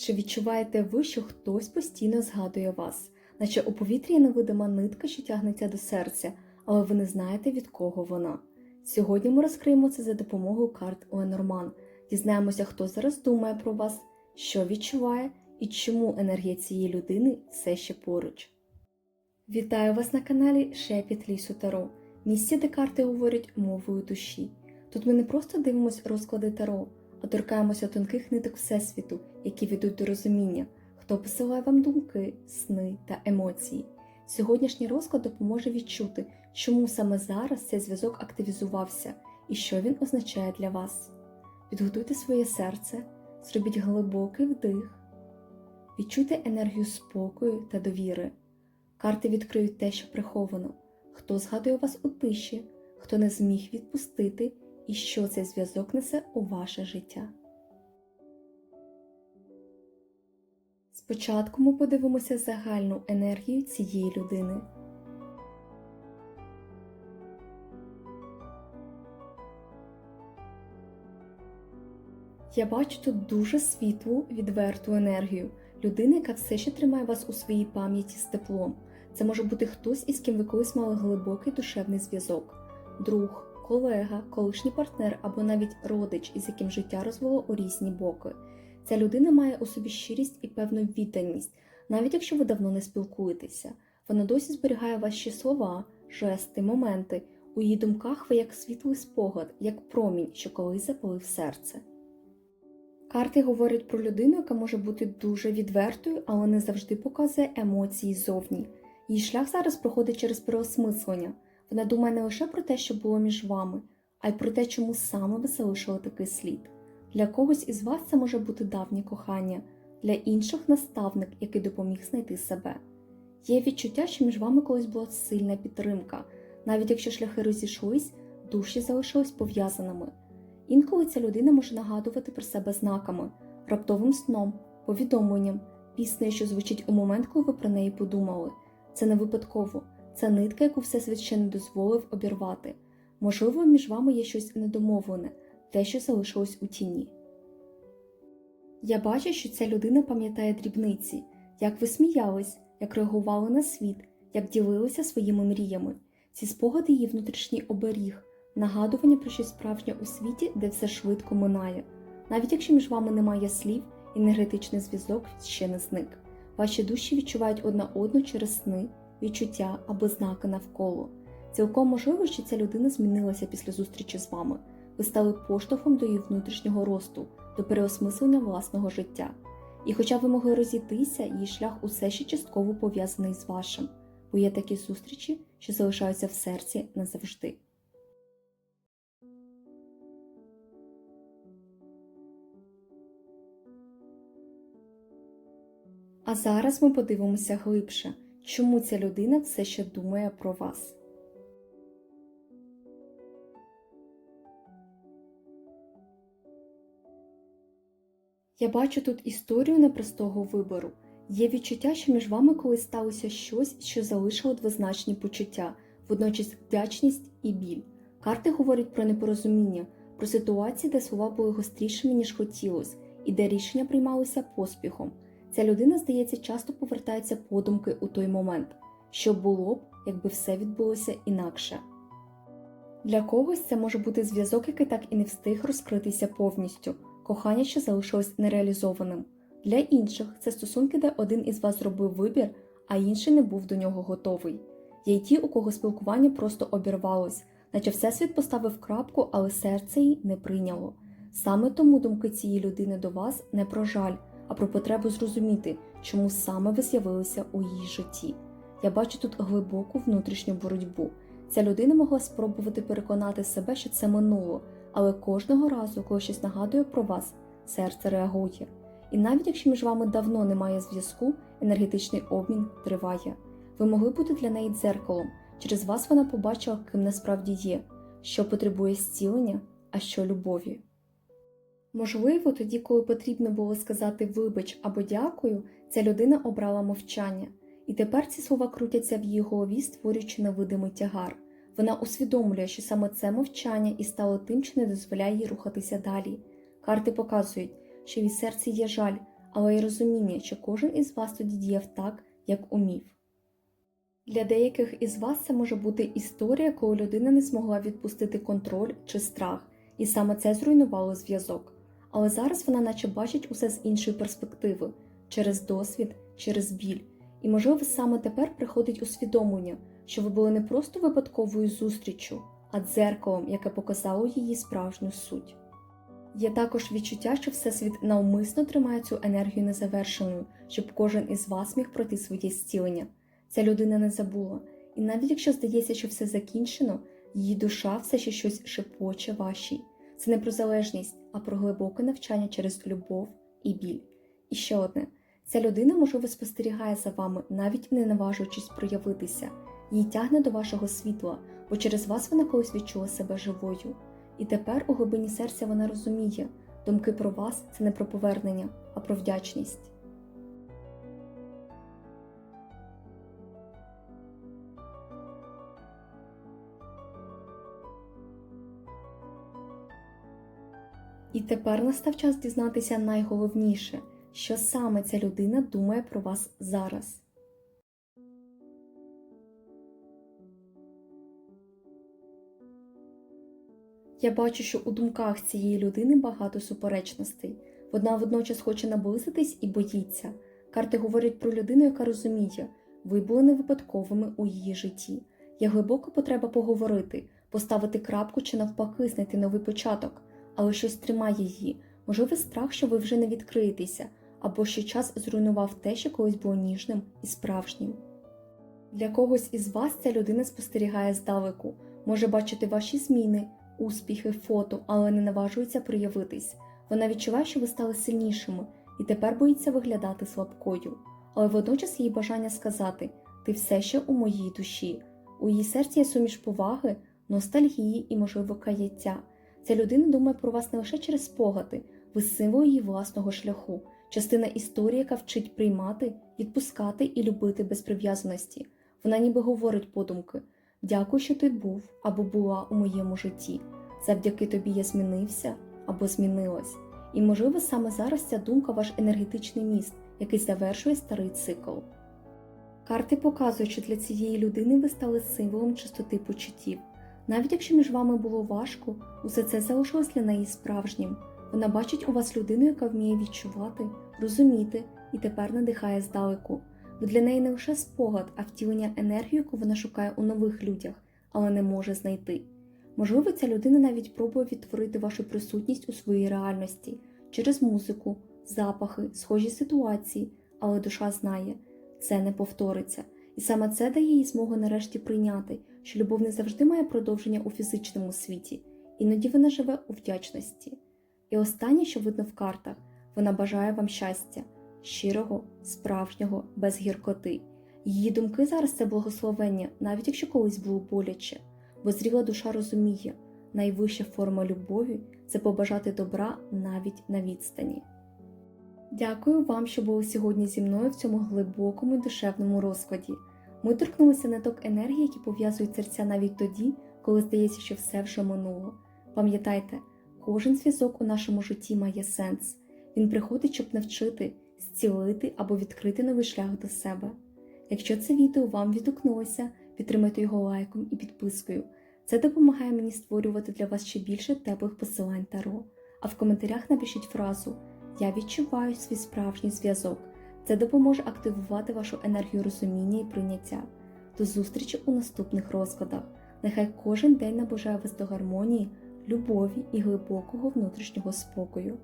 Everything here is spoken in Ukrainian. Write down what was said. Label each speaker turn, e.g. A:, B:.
A: Чи відчуваєте ви, що хтось постійно згадує вас, наче у повітрі невидима нитка, що тягнеться до серця, але ви не знаєте від кого вона? Сьогодні ми розкриємо це за допомогою карт Ленорман. Дізнаємося, хто зараз думає про вас, що відчуває і чому енергія цієї людини все ще поруч. Вітаю вас на каналі Шепіт Лісу Таро, місці, де карти говорять мовою душі. Тут ми не просто дивимося розклади Таро, а торкаємося тонких ниток Всесвіту, які ведуть до розуміння, хто посилає вам думки, сни та емоції. Сьогоднішній розклад допоможе відчути, чому саме зараз цей зв'язок активізувався і що він означає для вас. Підготуйте своє серце, зробіть глибокий вдих, відчуйте енергію спокою та довіри. Карти відкриють те, що приховано, хто згадує вас у тиші, хто не зміг відпустити і що цей зв'язок несе у ваше життя. Спочатку ми подивимося загальну енергію цієї людини. Я бачу тут дуже світлу, відверту енергію, людини, яка все ще тримає вас у своїй пам'яті з теплом. Це може бути хтось, із ким ви колись мали глибокий душевний зв'язок, друг, колега, колишній партнер або навіть родич, із яким життя розвело у різні боки. Ця людина має у собі щирість і певну відданість, навіть якщо ви давно не спілкуєтеся. Вона досі зберігає ваші слова, жести, моменти. У її думках ви як світлий спогад, як промінь, що колись запалив серце. Карти говорять про людину, яка може бути дуже відвертою, але не завжди показує емоції зовні. Її шлях зараз проходить через переосмислення. Вона думає не лише про те, що було між вами, а й про те, чому саме ви залишили такий слід. Для когось із вас це може бути давнє кохання, для інших наставник, який допоміг знайти себе. Є відчуття, що між вами колись була сильна підтримка, навіть якщо шляхи розійшлись, душі залишились пов'язаними. Інколи ця людина може нагадувати про себе знаками, раптовим сном, повідомленням, піснею, що звучить у момент, коли ви про неї подумали. Це не випадково, це нитка, яку Всесвіт ще не дозволив обірвати. Можливо, між вами є щось недомовлене, те, що залишилось у тіні. Я бачу, що ця людина пам'ятає дрібниці, як ви сміялись, як реагували на світ, як ділилися своїми мріями. Ці спогади її внутрішній оберіг, нагадування про щось справжнє у світі, де все швидко минає. Навіть якщо між вами немає слів, енергетичний зв'язок ще не зник. Ваші душі відчувають одна одну через сни, відчуття або знаки навколо. Цілком можливо, що ця людина змінилася після зустрічі з вами. Ви стали поштовхом до її внутрішнього росту, до переосмислення власного життя. І хоча ви могли розійтися, її шлях усе ще частково пов'язаний з вашим, бо є такі зустрічі, що залишаються в серці назавжди. А зараз ми подивимося глибше, чому ця людина все ще думає про вас. Я бачу тут історію непростого вибору. Є відчуття, що між вами колись сталося щось, що залишило двозначні почуття, водночас вдячність і біль. Карти говорять про непорозуміння, про ситуації, де слова були гострішими, ніж хотілося, і де рішення приймалися поспіхом. Ця людина, здається, часто повертається подумки у той момент, що було б, якби все відбулося інакше. Для когось це може бути зв'язок, який так і не встиг розкритися повністю, кохання, що залишилось нереалізованим. Для інших це стосунки, де один із вас зробив вибір, а інший не був до нього готовий. Є й ті, у кого спілкування просто обірвалось, наче всесвіт поставив крапку, але серце їй не прийняло. Саме тому думки цієї людини до вас не про жаль, а про потребу зрозуміти, чому саме ви з'явилися у її житті. Я бачу тут глибоку внутрішню боротьбу. Ця людина могла спробувати переконати себе, що це минуло, але кожного разу, коли щось нагадує про вас, серце реагує. І навіть якщо між вами давно немає зв'язку, енергетичний обмін триває. Ви могли бути для неї дзеркалом. Через вас вона побачила, ким насправді є, що потребує зцілення, а що любові. Можливо, тоді, коли потрібно було сказати вибач або дякую, ця людина обрала мовчання, і тепер ці слова крутяться в її голові, створюючи невидимий тягар. Вона усвідомлює, що саме це мовчання і стало тим, що не дозволяє їй рухатися далі. Карти показують, що від серця є жаль, але й розуміння, що кожен із вас тоді діяв так, як умів. Для деяких із вас це може бути історія, коли людина не змогла відпустити контроль чи страх, і саме це зруйнувало зв'язок. Але зараз вона наче бачить усе з іншої перспективи, через досвід, через біль. І, можливо, саме тепер приходить усвідомлення, що ви були не просто випадковою зустріччю, а дзеркалом, яке показало її справжню суть. Є також відчуття, що Всесвіт навмисно тримає цю енергію незавершеною, щоб кожен із вас міг пройти своє зцілення. Ця людина не забула, і навіть якщо здається, що все закінчено, її душа все ще щось шепоче вашій. Це не про залежність, а про глибоке навчання через любов і біль. І ще одне: ця людина, можливо, спостерігає за вами, навіть не наважуючись проявитися, її тягне до вашого світла, бо через вас вона колись відчула себе живою. І тепер у глибині серця вона розуміє, думки про вас це не про повернення, а про вдячність. І тепер настав час дізнатися найголовніше, що саме ця людина думає про вас зараз. Я бачу, що у думках цієї людини багато суперечностей. Вона водночас хоче наблизитись і боїться. Карти говорять про людину, яка розуміє, ви були не випадковими у її житті. Є глибока потреба поговорити, поставити крапку чи навпаки знайти новий початок, але щось тримає її, можливо, страх, що ви вже не відкриєтеся, або що час зруйнував те, що колись було ніжним і справжнім. Для когось із вас ця людина спостерігає здалеку, може бачити ваші зміни, успіхи, фото, але не наважується проявитись. Вона відчуває, що ви стали сильнішими і тепер боїться виглядати слабкою. Але водночас її бажання сказати ти все ще у моїй душі. У її серці є суміш поваги, ностальгії і, можливо, каяття. Ця людина думає про вас не лише через спогади, ви символ її власного шляху, частина історії, яка вчить приймати, відпускати і любити без прив'язаності. Вона ніби говорить подумки: Дякую, що ти був або була у моєму житті. Завдяки тобі я змінився або змінилась. І, можливо, саме зараз ця думка ваш енергетичний міст, який завершує старий цикл. Карти показують, що для цієї людини ви стали символом чистоти почуттів. Навіть якщо між вами було важко, усе це залишилось для неї справжнім. Вона бачить у вас людину, яка вміє відчувати, розуміти і тепер надихає здалеку. Ви для неї не лише спогад, а втілення енергії, яку вона шукає у нових людях, але не може знайти. Можливо, ця людина навіть пробує відтворити вашу присутність у своїй реальності через музику, запахи, схожі ситуації, але душа знає, це не повториться, і саме це дає їй змогу нарешті прийняти, що любов не завжди має продовження у фізичному світі, іноді вона живе у вдячності. І останнє, що видно в картах, вона бажає вам щастя, щирого, справжнього, без гіркоти. Її думки зараз це благословення, навіть якщо колись було боляче, бо зріла душа розуміє, найвища форма любові це побажати добра навіть на відстані. Дякую вам, що були сьогодні зі мною в цьому глибокому душевному розкладі. Ми торкнулися ниток енергії, які пов'язують серця навіть тоді, коли здається, що все вже минуло. Пам'ятайте, кожен зв'язок у нашому житті має сенс. Він приходить, щоб навчити, зцілити або відкрити новий шлях до себе. Якщо це відео вам відгукнулося, підтримайте його лайком і підпискою. Це допомагає мені створювати для вас ще більше теплих посилань таро. А в коментарях напишіть фразу Я відчуваю свій справжній зв'язок. Це допоможе активувати вашу енергію розуміння і прийняття. До зустрічі у наступних розкладах. Нехай кожен день набажає вас до гармонії, любові і глибокого внутрішнього спокою.